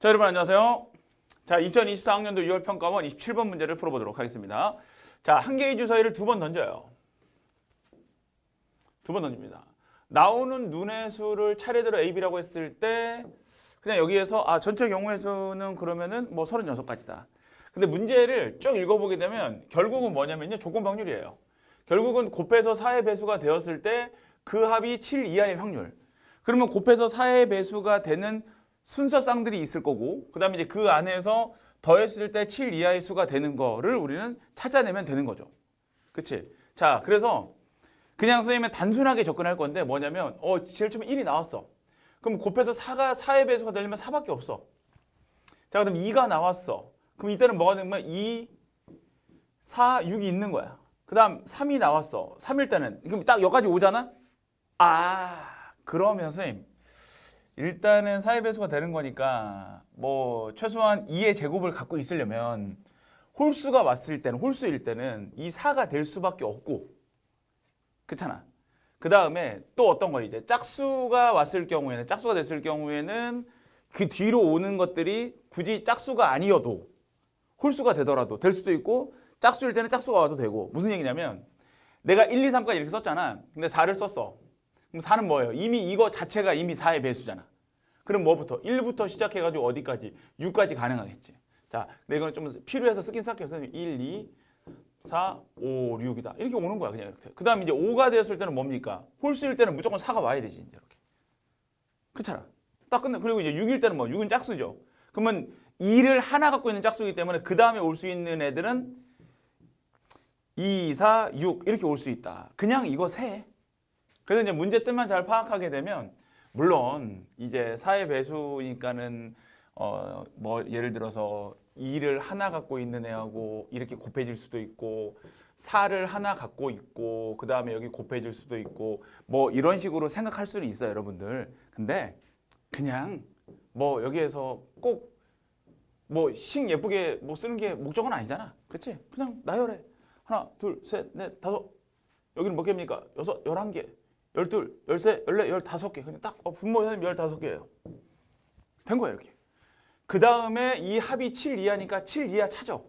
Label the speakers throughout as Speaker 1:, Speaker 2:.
Speaker 1: 자, 여러분 안녕하세요. 자, 2024학년도 6월 평가원 27번 문제를 풀어보도록 하겠습니다. 자, 한 개의 주사위를 두 번 던져요. 두 번 던집니다. 나오는 눈의 수를 차례대로 A, B라고 했을 때 그냥 여기에서 아, 전체 경우의 수는 그러면은 뭐 36가지다. 근데 문제를 쭉 읽어보게 되면 결국은 뭐냐면요. 조건 확률이에요. 결국은 곱해서 4의 배수가 되었을 때 그 합이 7 이하의 확률. 그러면 곱해서 4의 배수가 되는 순서 쌍들이 있을 거고 그다음에 이제 그 안에서 더했을 때 7 이하의 수가 되는 거를 우리는 찾아내면 되는 거죠. 그치? 자, 그래서 그냥 선생님은 단순하게 접근할 건데 뭐냐면 어, 제일 처음에 1이 나왔어. 그럼 곱해서 4가 4의 배수가 되려면 4밖에 없어. 자, 그럼 2가 나왔어. 그럼 이때는 뭐가 되는 거야? 2, 4, 6이 있는 거야. 그다음 3이 나왔어. 3일 때는 그럼 딱 여기까지 오잖아? 아, 그러면 선생님 일단은 사의 배수가 되는 거니까 뭐 최소한 2의 제곱을 갖고 있으려면 홀수가 왔을 때는 홀수일 때는 이 4가 될 수밖에 없고 그렇잖아. 그 다음에 또 어떤 거 이제 짝수가 왔을 경우에는 짝수가 됐을 경우에는 그 뒤로 오는 것들이 굳이 짝수가 아니어도 홀수가 되더라도 될 수도 있고 짝수일 때는 짝수가 와도 되고 무슨 얘기냐면 내가 1, 2, 3까지 이렇게 썼잖아. 근데 4를 썼어. 그럼 4는 뭐예요? 이미 이거 자체가 이미 4의 배수잖아. 그럼 뭐부터? 1부터 시작해가지고 어디까지? 6까지 가능하겠지. 자, 근데 이건 좀 필요해서 쓰긴 싹해서 1, 2, 4, 5, 6이다. 이렇게 오는 거야, 그냥 이렇게. 그 다음에 이제 5가 되었을 때는 뭡니까? 홀수일 때는 무조건 4가 와야 되지, 이제 이렇게. 그렇잖아. 딱 끝내. 그리고 이제 6일 때는 뭐, 6은 짝수죠. 그러면 2를 하나 갖고 있는 짝수이기 때문에 그 다음에 올 수 있는 애들은 2, 4, 6 이렇게 올 수 있다. 그냥 이거 세. 그래서 이제 문제 뜻만 잘 파악하게 되면 물론 이제 사의 배수니까는 어 뭐 예를 들어서 2를 하나 갖고 있는 애하고 이렇게 곱해질 수도 있고 4를 하나 갖고 있고 그 다음에 여기 곱해질 수도 있고 뭐 이런 식으로 생각할 수는 있어요, 여러분들. 근데 그냥 뭐 여기에서 꼭 뭐 식 예쁘게 뭐 쓰는 게 목적은 아니잖아. 그렇지? 그냥 나열해. 하나, 둘, 셋, 넷, 다섯. 여기는 몇 개입니까? 여섯, 열한 개. 열둘, 열세, 열네, 열다섯 개. 그냥 딱 어, 분모 선생님 열다섯 개예요. 된 거예요, 이렇게. 그 다음에 이 합이 7 이하니까 7 이하 찾아.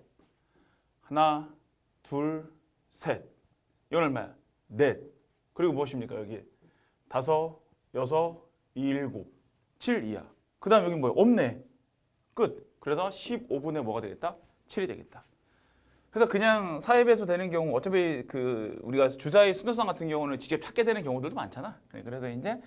Speaker 1: 하나, 둘, 셋. 이건 얼마야? 넷. 그리고 무엇입니까, 여기? 다섯, 여섯, 일곱. 7 이하. 그 다음 여기 뭐야? 없네. 끝. 그래서 15분의 뭐가 되겠다? 7이 되겠다. 그래서 그냥 사회 배수 되는 경우 어차피 그 우리가 주사위 순서상 같은 경우는 직접 찾게 되는 경우들도 많잖아. 네, 그래서 이제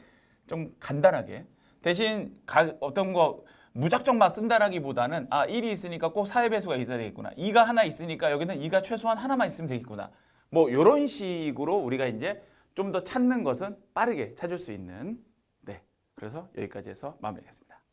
Speaker 1: 좀 간단하게 대신 가, 어떤 거 무작정만 쓴다라기보다는 아 1이 있으니까 꼭 사회 배수가 있어야 되겠구나. 2가 하나 있으니까 여기는 2가 최소한 하나만 있으면 되겠구나. 뭐 이런 식으로 우리가 이제 좀 더 찾는 것은 빠르게 찾을 수 있는 네. 그래서 여기까지 해서 마무리하겠습니다.